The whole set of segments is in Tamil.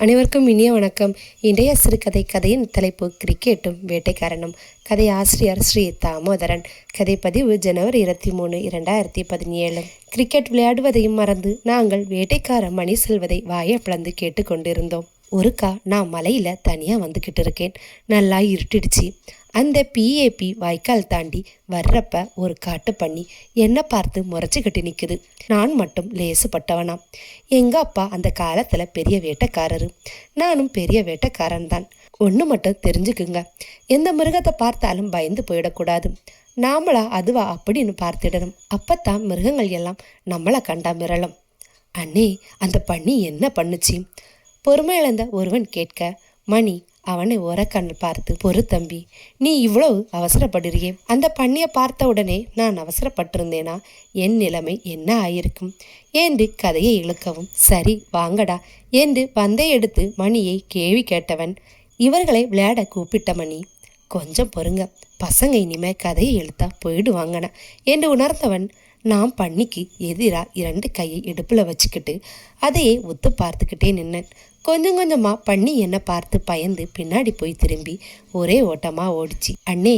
அனைவருக்கும் இனிய வணக்கம். இன்றைய சிறுகதை கதையின் தலைப்பு கிரிக்கெட்டும் வேட்டைக்காரனும். கதை ஆசிரியர் ஸ்ரீ தாமோதரன். கதை பதிவு ஜனவரி இருபத்தி மூணு இரண்டாயிரத்தி பதினேழு. கிரிக்கெட் விளையாடுவதையும் மறந்து நாங்கள் வேட்டைக்கார மணி செல்வதை வாயை பிளந்து கேட்டுக்கொண்டிருந்தோம். ஒருக்கா நான் மலையில் தனியாக வந்துக்கிட்டு இருக்கேன். நல்லா இருட்டிடுச்சு. அந்த பிஏபி வாய்க்கால் தாண்டி வர்றப்ப ஒரு காட்டு பண்ணி என்னை பார்த்து முறைச்சிக்கிட்டு நிற்குது நான் மட்டும் லேசுப்பட்டவனாம் எங்கள் அப்பா அந்த காலத்தில் பெரிய வேட்டைக்காரரு. நானும் பெரிய வேட்டைக்காரன் தான். ஒன்று மட்டும் தெரிஞ்சுக்குங்க. எந்த மிருகத்தை பார்த்தாலும் பயந்து போயிடக்கூடாது. நாமளா அதுவா அப்படின்னு பார்த்துடணும். அப்பத்தான் மிருகங்கள் எல்லாம் நம்மளை கண்டா மிரளும். அண்ணே அந்த பண்ணி என்ன பண்ணுச்சு? பொறுமை இழந்த ஒருவன் கேட்க மணி அவனை ஓரக்கண்ணில் பார்த்து பொறு தம்பி நீ இவ்வளவு அவசரப்படுறியே? அந்த பண்ணியை பார்த்த உடனே நான் அவசரப்பட்டிருந்தேனா? என் நிலைமை என்ன ஆயிருக்கும்? என்று கதையை இழுக்கவும் சரி வாங்கடா என்று பந்தை எடுத்து மணியை கேள்வி கேட்டவன் இவர்களை விளையாட கூப்பிட்ட மணி கொஞ்சம் பொறுங்க பசங்க இனிமே கதையை இழுத்தா போயிடுவாங்கன என்று உணர்ந்தவன் நான் பண்ணிக்கு எதிராக இரண்டு கையை இடுப்பில் வச்சுக்கிட்டு அதையே ஒத்து பார்த்துக்கிட்டே நின்னேன். கொஞ்சம் கொஞ்சமாக பண்ணி என்னை பார்த்து பயந்து பின்னாடி போய் திரும்பி ஒரே ஓட்டமாக ஓடிச்சு. அண்ணே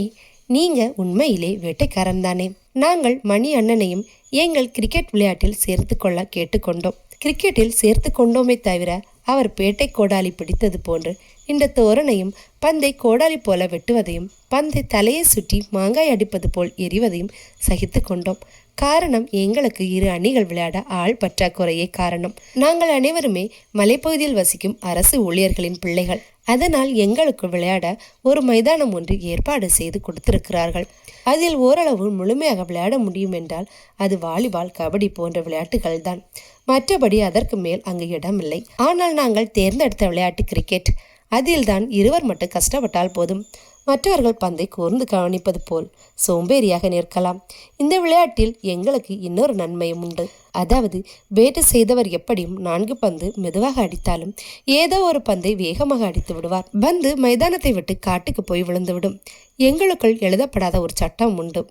நீங்கள் உண்மையிலே வேட்டைக்காரன் தானே? நாங்கள் மணி அண்ணனையும் எங்கள் கிரிக்கெட் விளையாட்டில் சேர்த்து கொள்ள கேட்டுக்கொண்டோம். கிரிக்கெட்டில் சேர்த்து கொண்டோமே தவிர அவர் பேட்டை கோடாலி பிடித்தது போன்று இந்த தோரணையும் பந்தை கோடாலி போல வெட்டுவதையும் பந்தை தலையை சுற்றி மாங்காய் அடிப்பது போல் எரிவதையும் சகித்து கொண்டோம் காரணம் எங்களுக்கு இரு அணிகள் விளையாட ஆள் பற்றாக்குறையே காரணம். நாங்கள் அனைவருமே மலைப்பகுதியில் வசிக்கும் அரசு ஊழியர்களின் பிள்ளைகள். அதனால் எங்களுக்கு விளையாட ஒரு மைதானம் ஒன்று ஏற்பாடு செய்து கொடுத்திருக்கிறார்கள். அதில் ஓரளவு முழுமையாக விளையாட முடியும் என்றால் அது வாலிபால் கபடி போன்ற விளையாட்டுகள் தான் மற்றபடி அதற்கு மேல் அங்கு இடமில்லை. ஆனால் நாங்கள் தேர்ந்தெடுத்த விளையாட்டு கிரிக்கெட். அதில்தான் இருவர் மட்டும் கஷ்டப்பட்டால் போதும். மற்றவர்கள் பந்தை கூர்ந்து கவனிப்பது போல் சோம்பேறியாக நிற்கலாம். இந்த விளையாட்டில் எங்களுக்கு இன்னொரு நன்மையும் உண்டு. அதாவது பேட்டு செய்தவர் எப்படியும் நான்கு பந்து மெதுவாக அடித்தாலும் ஏதோ ஒரு பந்தை வேகமாக அடித்து விடுவார். பந்து மைதானத்தை விட்டு காட்டுக்கு போய் விழுந்துவிடும். எங்களுக்குள் எழுதப்படாத ஒரு சட்டம் உண்டு.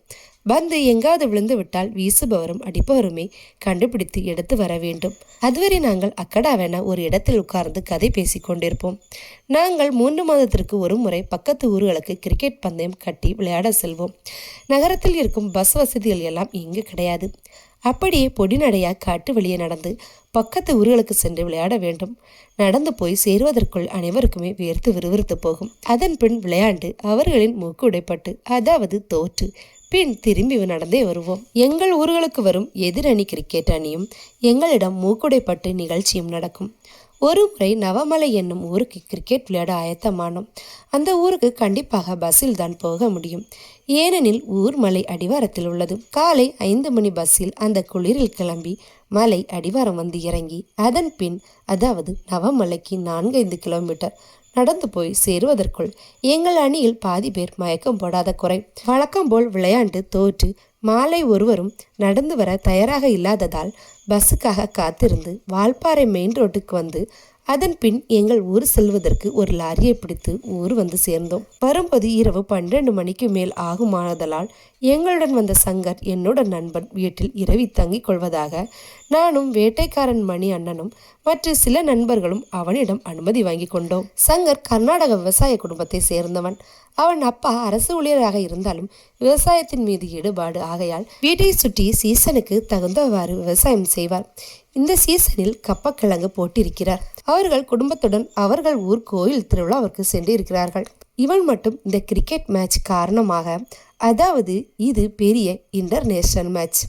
பந்து எங்காவது விழுந்து விட்டால் வீசுபவரும் அடிப்பவருமே கண்டுபிடித்து எடுத்து வர வேண்டும். அதுவரை நாங்கள் அக்கடாவென ஒரு இடத்தில் உட்கார்ந்து கதை பேசிக் கொண்டிருப்போம். நாங்கள் மூன்று மாதத்திற்கு ஒரு முறை பக்கத்து ஊர்களுக்கு கிரிக்கெட் பந்தயம் கட்டி விளையாட செல்வோம். நகரத்தில் இருக்கும் பஸ் வசதிகள் எல்லாம் இங்கு கிடையாது. அப்படியே பொடிநடையாக காட்டு வெளியே நடந்து பக்கத்து ஊர்களுக்கு சென்று விளையாட வேண்டும். நடந்து போய் சேருவதற்குள் அனைவருக்குமே வேர்த்து விறுவிறுத்து போகும். அதன் பின் விளையாண்டு அவர்களின் மூக்கு உடைப்பட்டு அதாவது தோற்று பின் திரும்பி நடந்தே வருவோம். எங்கள் ஊர்களுக்கு வரும் எதிரணி கிரிக்கெட் அணியும் எங்களிடம் மூக்குடைப்பட்டு நிகழ்ச்சியும் நடக்கும். ஒரு முறை நவமலை என்னும் ஊருக்கு கிரிக்கெட் விளையாட ஆயத்தமானோம். அந்த ஊருக்கு கண்டிப்பாக பஸ்ஸில் தான் போக முடியும். ஏனெனில் ஊர் மலை அடிவாரத்தில் உள்ளது. காலை ஐந்து மணி பஸ்ஸில் அந்த குளிரில் கிளம்பி மலை அடிவாரம் வந்து இறங்கி அதன் பின் அதாவது நவமலைக்கு நான்கைந்து கிலோமீட்டர் நடந்து போய் சேருவதற்குள் எங்கள் அணியில் பாதி பேர் மயக்கம் போடாத குறை. வழக்கம் போல் விளையாண்டு தோற்று மாலை ஒருவரும் நடந்து வர தயாராக இல்லாததால் பஸ்ஸுக்காக காத்திருந்து வால்பாறை மெயின் ரோட்டுக்கு வந்து அதன் பின் எங்கள் ஊர் செல்வதற்கு ஒரு லாரியை பிடித்து ஊர் வந்து சேர்ந்தோம். வரும்போது இரவு பன்னிரண்டு மணிக்கு மேல் ஆகுமானதலால் எங்களுடன் வந்த சங்கர் என்னோட நண்பன் வீட்டில் இரவி தங்கிக் கொள்வதாக நானும் வேட்டைக்காரன் மணி அண்ணனும் மற்ற சில நண்பர்களும் அவனிடம் அனுமதி வாங்கி கொண்டோம். சங்கர் கர்நாடக விவசாய குடும்பத்தை சேர்ந்தவன். அவன் அப்பா அரசு ஊழியராக இருந்தாலும் விவசாயத்தின் மீது ஈடுபாடு ஆகையால் வீட்டை சுற்றி சீசனுக்கு தகுந்தவாறு விவசாயம் செய்வார். இந்த சீசனில் கப்பக்கிழங்கு போட்டிருக்கிறார். அவர்கள் குடும்பத்துடன் அவர்கள் ஊர் கோயில் திருவிழாவிற்கு சென்றிருக்கிறார்கள். இவன் மட்டும் இந்த கிரிக்கெட் மேட்ச் காரணமாக அதாவது இது பெரிய இன்டர்நேஷனல் மேட்ச்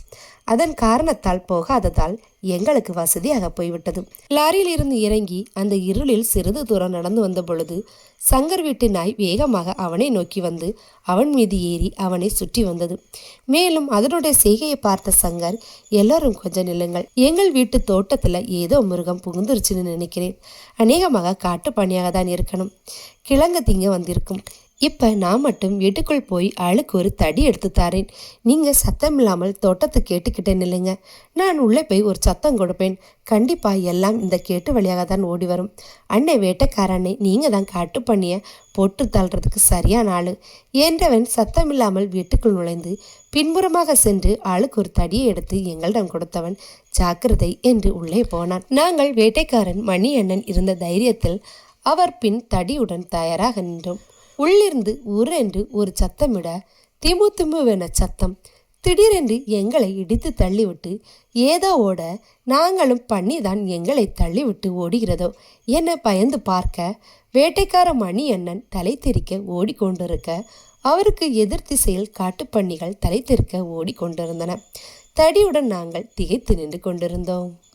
அதன் காரணத்தால் போகாததால் எங்களுக்கு வசதியாக போய்விட்டது. லாரியில் இருந்து இறங்கி அந்த இருளில் சிறிது தூரம் நடந்து வந்த பொழுது சங்கர் வீட்டு நாய் வேகமாக அவனை நோக்கி வந்து அவன் மீது ஏறி அவனை சுற்றி வந்தது. மேலும் அதனுடைய செய்கையை பார்த்த சங்கர் எல்லாரும் கொஞ்சம் நில்லுங்கள். எங்கள் வீட்டு தோட்டத்தில் ஏதோ மிருகம் புகுந்துருச்சுன்னு நினைக்கிறேன். அநேகமாக காட்டு பணியாக தான் இருக்கணும். கிழங்கு திங்க வந்திருக்கும். இப்போ நான் மட்டும் வீட்டுக்குள் போய் ஆளுக்கு ஒரு தடி எடுத்து தாரேன். நீங்கள் சத்தம் இல்லாமல் தோட்டத்தை கேட்டுக்கிட்டேன் இல்லைங்க நான் உள்ளே போய் ஒரு சத்தம் கொடுப்பேன். கண்டிப்பாக எல்லாம் இந்த கேட்டு வழியாக தான் ஓடி வரும். அன்னை வேட்டைக்காரனை நீங்கள் தான் காட்டு பண்ணிய போட்டு தள்ளுறதுக்கு சரியான ஆள். என்றவன் சத்தமில்லாமல் வீட்டுக்குள் நுழைந்து பின்புறமாக சென்று ஆளுக்கு ஒரு தடியை எடுத்து எங்களிடம் கொடுத்தவன் ஜாக்கிரதை என்று உள்ளே போனான். நாங்கள் வேட்டைக்காரன் மணி அண்ணன் இருந்த தைரியத்தில் அவர் பின் தடியுடன் தயாராக நின்றோம். உள்ளிருந்து உரென்று ஒரு சத்தமிட திமு திமுவென சத்தம். திடீரென்று எங்களை இடித்து தள்ளிவிட்டு ஏதோ ஓட நாங்களும் பண்ணிதான் எங்களை தள்ளிவிட்டு ஓடுகிறதோ என பயந்து பார்க்க வேட்டைக்கார மணி அண்ணன் தலை தெரிக்க ஓடிக்கொண்டிருக்க அவருக்கு எதிர் திசையில் காட்டுப்பன்னிகள் தலை தெரிக்க ஓடிக்கொண்டிருந்தன. தடியுடன் நாங்கள் திகைத்து நின்று கொண்டிருந்தோம்.